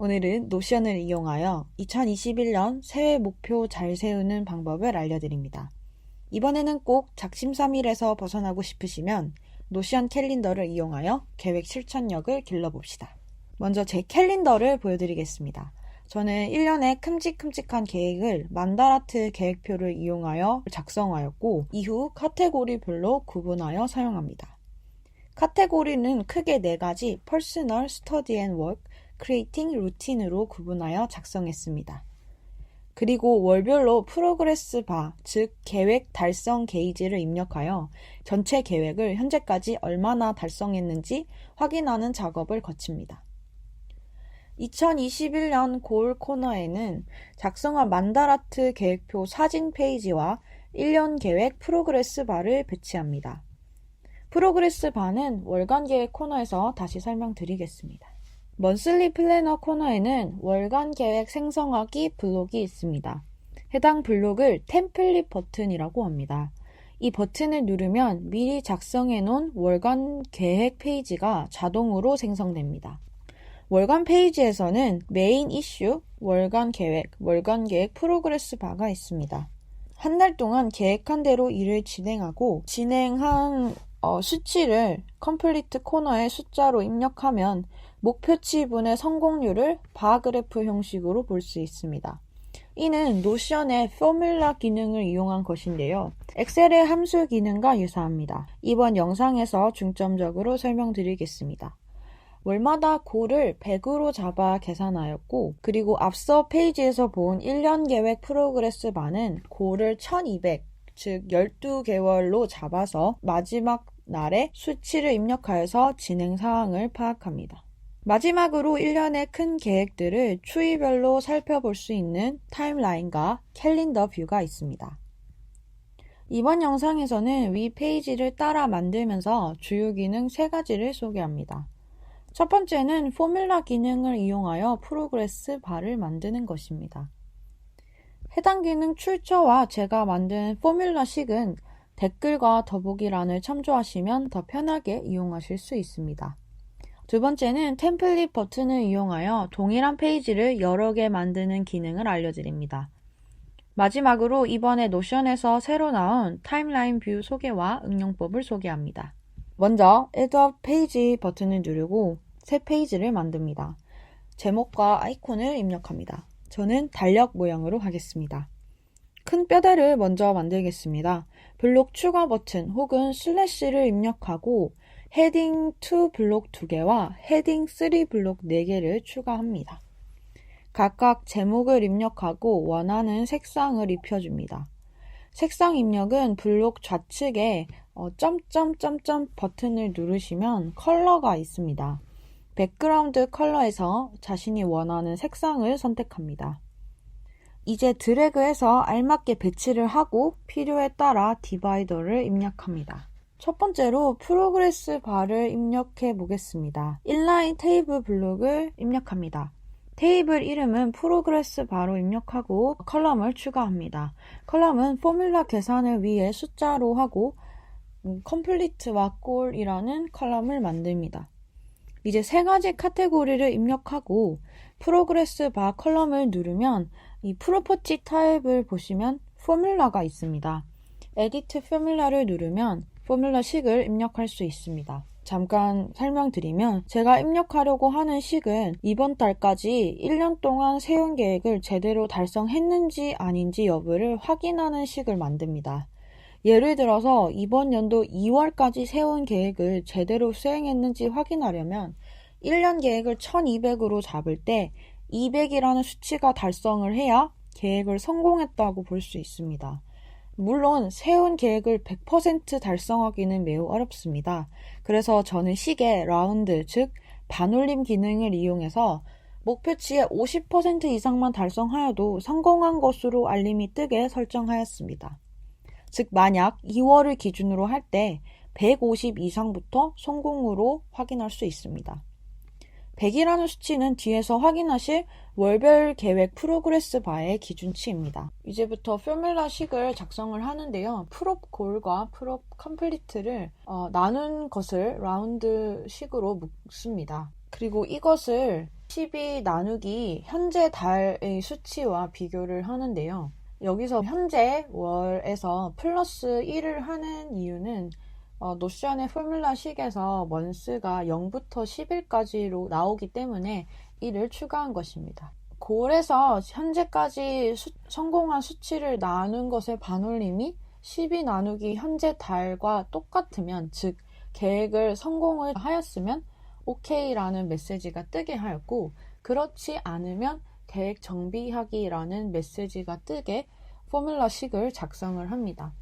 오늘은 노션을 이용하여 2021년 새해 목표 잘 세우는 방법을 알려드립니다. 이번에는 꼭 작심삼일에서 벗어나고 싶으시면 노션 캘린더를 이용하여 계획 실천력을 길러봅시다. 먼저 제 캘린더를 보여드리겠습니다. 저는 1년에 큼직큼직한 계획을 만다라트 계획표를 이용하여 작성하였고 이후 카테고리별로 구분하여 사용합니다. 카테고리는 크게 네 가지 퍼스널, 스터디 앤 워크, 크리에이팅, 루틴으로 구분하여 작성했습니다. 그리고 월별로 프로그레스 바, 즉 계획 달성 게이지를 입력하여 전체 계획을 현재까지 얼마나 달성했는지 확인하는 작업을 거칩니다. 2021년 고울 코너에는 작성한 만다라트 계획표 사진 페이지와 1년 계획 프로그레스 바를 배치합니다. 프로그레스 바는 월간 계획 코너에서 다시 설명드리겠습니다. 먼슬리 플래너 코너에는 월간 계획 생성하기 블록이 있습니다. 해당 블록을 템플릿 버튼이라고 합니다. 이 버튼을 누르면 미리 작성해 놓은 월간 계획 페이지가 자동으로 생성됩니다. 월간 페이지에서는 메인 이슈, 월간 계획, 월간 계획 프로그레스 바가 있습니다. 한 달 동안 계획한 대로 일을 진행하고 진행한 어, 수치를 컴플리트 코너에 숫자로 입력하면 목표치 분의 성공률을 바그래프 형식으로 볼 수 있습니다. 이는 노션의 포뮬라 기능을 이용한 것인데요. 엑셀의 함수 기능과 유사합니다. 이번 영상에서 중점적으로 설명드리겠습니다. 월마다 고를 100으로 잡아 계산하였고, 그리고 앞서 페이지에서 본 1년 계획 프로그레스 반은 고를 1200, 즉 12개월로 잡아서 마지막 날에 수치를 입력하여서 진행 사항을 파악합니다. 마지막으로 1년의 큰 계획들을 추이별로 살펴볼 수 있는 타임라인과 캘린더 뷰가 있습니다. 이번 영상에서는 위 페이지를 따라 만들면서 주요 기능 3가지를 소개합니다. 첫 번째는 포뮬라 기능을 이용하여 프로그레스 바를 만드는 것입니다. 해당 기능 출처와 제가 만든 포뮬라식은 댓글과 더보기란을 참조하시면 더 편하게 이용하실 수 있습니다. 두 번째는 템플릿 버튼을 이용하여 동일한 페이지를 여러 개 만드는 기능을 알려드립니다. 마지막으로 이번에 노션에서 새로 나온 타임라인 뷰 소개와 응용법을 소개합니다. 먼저 Add a Page 버튼을 누르고 새 페이지를 만듭니다. 제목과 아이콘을 입력합니다. 저는 달력 모양으로 하겠습니다. 큰 뼈대를 먼저 만들겠습니다. 블록 추가 버튼 혹은 슬래시를 입력하고 헤딩 2 블록 2개와 헤딩 3 블록 4개를 추가합니다. 각각 제목을 입력하고 원하는 색상을 입혀줍니다. 색상 입력은 블록 좌측에 어, 점점점점 버튼을 누르시면 컬러가 있습니다. 백그라운드 컬러에서 자신이 원하는 색상을 선택합니다. 이제 드래그해서 알맞게 배치를 하고 필요에 따라 디바이더를 입력합니다. 첫 번째로 프로그레스 바를 입력해 보겠습니다. 인라인 테이블 블록을 입력합니다. 테이블 이름은 프로그레스 바로 입력하고 컬럼을 추가합니다. 컬럼은 포뮬라 계산을 위해 숫자로 하고 컴플리트와 골이라는 컬럼을 만듭니다. 이제 세 가지 카테고리를 입력하고 프로그레스 바 컬럼을 누르면 이 프로퍼티 타입을 보시면 포뮬라가 있습니다. 에디트 포뮬라를 누르면 포뮬라 식을 입력할 수 있습니다. 잠깐 설명드리면 제가 입력하려고 하는 식은 이번 달까지 1년 동안 세운 계획을 제대로 달성했는지 아닌지 여부를 확인하는 식을 만듭니다. 예를 들어서 이번 연도 2월까지 세운 계획을 제대로 수행했는지 확인하려면 1년 계획을 1200으로 잡을 때 200이라는 수치가 달성을 해야 계획을 성공했다고 볼 수 있습니다. 물론 세운 계획을 100% 달성하기는 매우 어렵습니다. 그래서 저는 시계 라운드, 즉 반올림 기능을 이용해서 목표치의 50% 이상만 달성하여도 성공한 것으로 알림이 뜨게 설정하였습니다. 즉 만약 2월을 기준으로 할 때 150 이상부터 성공으로 확인할 수 있습니다. 100이라는 수치는 뒤에서 확인하실 월별 계획 프로그레스 바의 기준치입니다. 이제부터 포뮬라식을 작성을 하는데요. 프롭 골과 프롭 컴플리트를 어, 나눈 것을 라운드식으로 묶습니다. 그리고 이것을 12 나누기 현재 달의 수치와 비교를 하는데요. 여기서 현재 월에서 플러스 1을 하는 이유는 어, 노션의 포뮬라 식에서 먼스가 0부터 10일까지로 나오기 때문에 1을 추가한 것입니다. 골에서 현재까지 수- 성공한 수치를 나눈 것의 반올림이 12 나누기 현재 달과 똑같으면 즉 계획을 성공을 하였으면 OK라는 메시지가 뜨게 하였고 그렇지 않으면 계획 정비하기라는 메시지가 뜨게 포뮬라식을 작성을 합니다.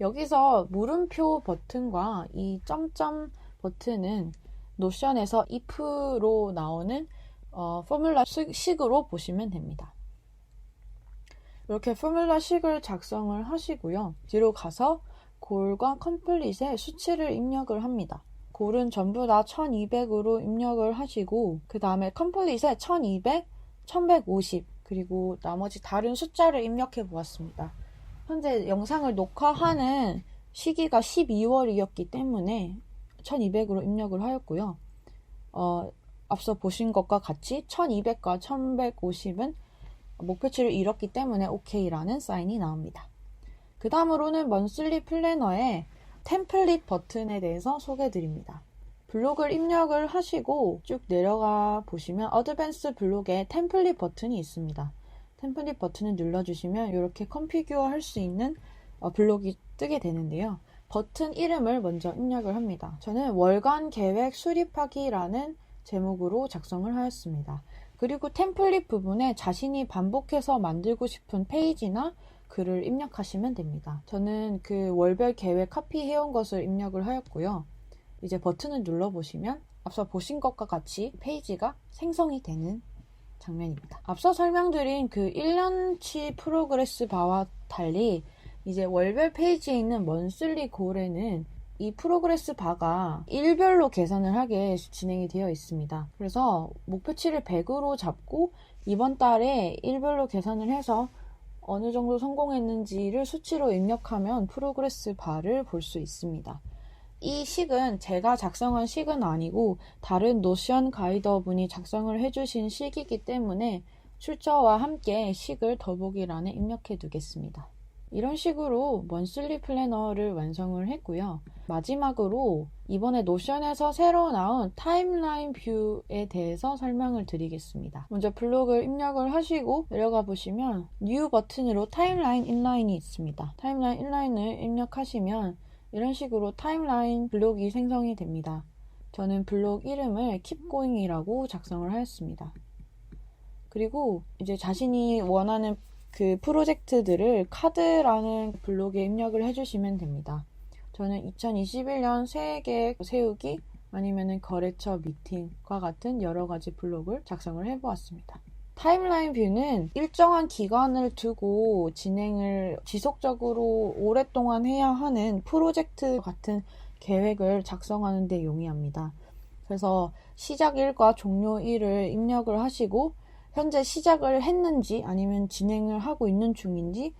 여기서 물음표 버튼과 이 점점 버튼은 노션에서 if로 나오는 어, 포뮬라 식- 식으로 보시면 됩니다. 이렇게 포뮬라 식을 작성을 하시고요. 뒤로 가서 골과 컴플릿에 수치를 입력을 합니다. 골은 전부 다 1200으로 입력을 하시고 그 다음에 컴플릿에 1200, 1150 그리고 나머지 다른 숫자를 입력해 보았습니다. 현재 영상을 녹화하는 시기가 12월이었기 때문에 1200으로 입력을 하였고요. 어, 앞서 보신 것과 같이 1200과 1150은 목표치를 이뤘기 때문에 OK라는 사인이 나옵니다. 그 다음으로는 먼슬리 플래너의 템플릿 버튼에 대해서 소개해 드립니다. 블록을 입력을 하시고 쭉 내려가 보시면 어드밴스 블록에 템플릿 버튼이 있습니다. 템플릿 버튼을 눌러주시면 이렇게 컨피규어 할 수 있는 어, 블록이 뜨게 되는데요. 버튼 이름을 먼저 입력을 합니다. 저는 월간 계획 수립하기라는 제목으로 작성을 하였습니다. 그리고 템플릿 부분에 자신이 반복해서 만들고 싶은 페이지나 글을 입력하시면 됩니다. 저는 그 월별 계획 카피해온 것을 입력을 하였고요. 이제 버튼을 눌러보시면 앞서 보신 것과 같이 페이지가 생성이 되는 장면입니다. 앞서 설명드린 그 1년치 프로그레스 바와 달리 이제 월별 페이지에 있는 먼슬리 골에는 이 프로그레스 바가 일별로 계산을 하게 진행이 되어 있습니다. 그래서 목표치를 100으로 잡고 이번 달에 일별로 계산을 해서 어느 정도 성공했는지를 수치로 입력하면 프로그레스 바를 볼 수 있습니다. 이 식은 제가 작성한 식은 아니고 다른 노션 가이더 분이 작성을 해주신 식이기 때문에 출처와 함께 식을 더보기란에 입력해 두겠습니다. 이런 식으로 먼슬리 플래너를 완성을 했고요. 마지막으로 이번에 노션에서 새로 나온 타임라인 뷰에 대해서 설명을 드리겠습니다. 먼저 블록을 입력을 하시고 내려가 보시면 뉴 버튼으로 타임라인 인라인이 있습니다. 타임라인 인라인을 입력하시면 이런 식으로 타임라인 블록이 생성이 됩니다. 저는 블록 이름을 keepgoing이라고 작성을 하였습니다. 그리고 이제 자신이 원하는 그 프로젝트들을 카드라는 블록에 입력을 해주시면 됩니다. 저는 2021년 새해 계획 세우기 아니면 거래처 미팅과 같은 여러 가지 블록을 작성을 해보았습니다. 타임라인 뷰는 일정한 기간을 두고 진행을 지속적으로 오랫동안 해야 하는 프로젝트 같은 계획을 작성하는 데 용이합니다. 그래서 시작일과 종료일을 입력을 하시고 현재 시작을 했는지 아니면 진행을 하고 있는 중인지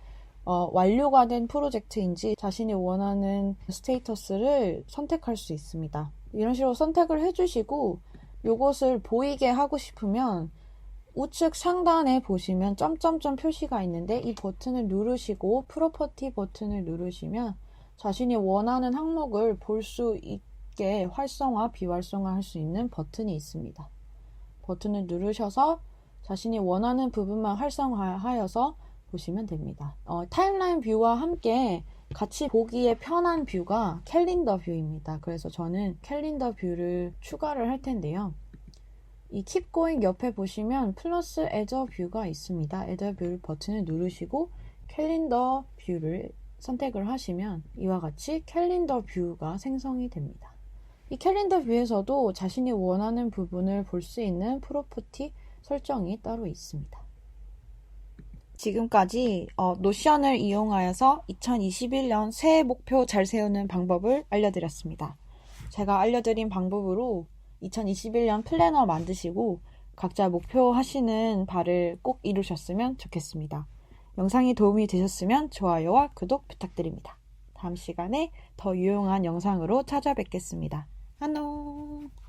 어, 완료가 된 프로젝트인지 자신이 원하는 스테이터스를 선택할 수 있습니다. 이런 식으로 선택을 해주시고 이것을 보이게 하고 싶으면 우측 상단에 보시면 점점점 표시가 있는데 이 버튼을 누르시고 프로퍼티 버튼을 누르시면 자신이 원하는 항목을 볼 수 있게 활성화, 비활성화 할 수 있는 버튼이 있습니다. 버튼을 누르셔서 자신이 원하는 부분만 활성화하여서 보시면 됩니다. 어, 타임라인 뷰와 함께 같이 보기에 편한 뷰가 캘린더 뷰입니다. 그래서 저는 캘린더 뷰를 추가를 할 텐데요. 이 Going 옆에 보시면 플러스 에저 뷰가 있습니다. 에저 뷰 버튼을 누르시고 캘린더 뷰를 선택을 하시면 이와 같이 캘린더 뷰가 생성이 됩니다. 이 캘린더 뷰에서도 자신이 원하는 부분을 볼 수 있는 프로퍼티 설정이 따로 있습니다. 지금까지 어, 노션을 이용하여서 2021년 새해 목표 잘 세우는 방법을 알려드렸습니다. 제가 알려드린 방법으로 2021년 플래너 만드시고 각자 목표 하시는 바를 꼭 이루셨으면 좋겠습니다. 영상이 도움이 되셨으면 좋아요와 구독 부탁드립니다. 다음 시간에 더 유용한 영상으로 찾아뵙겠습니다. 안녕!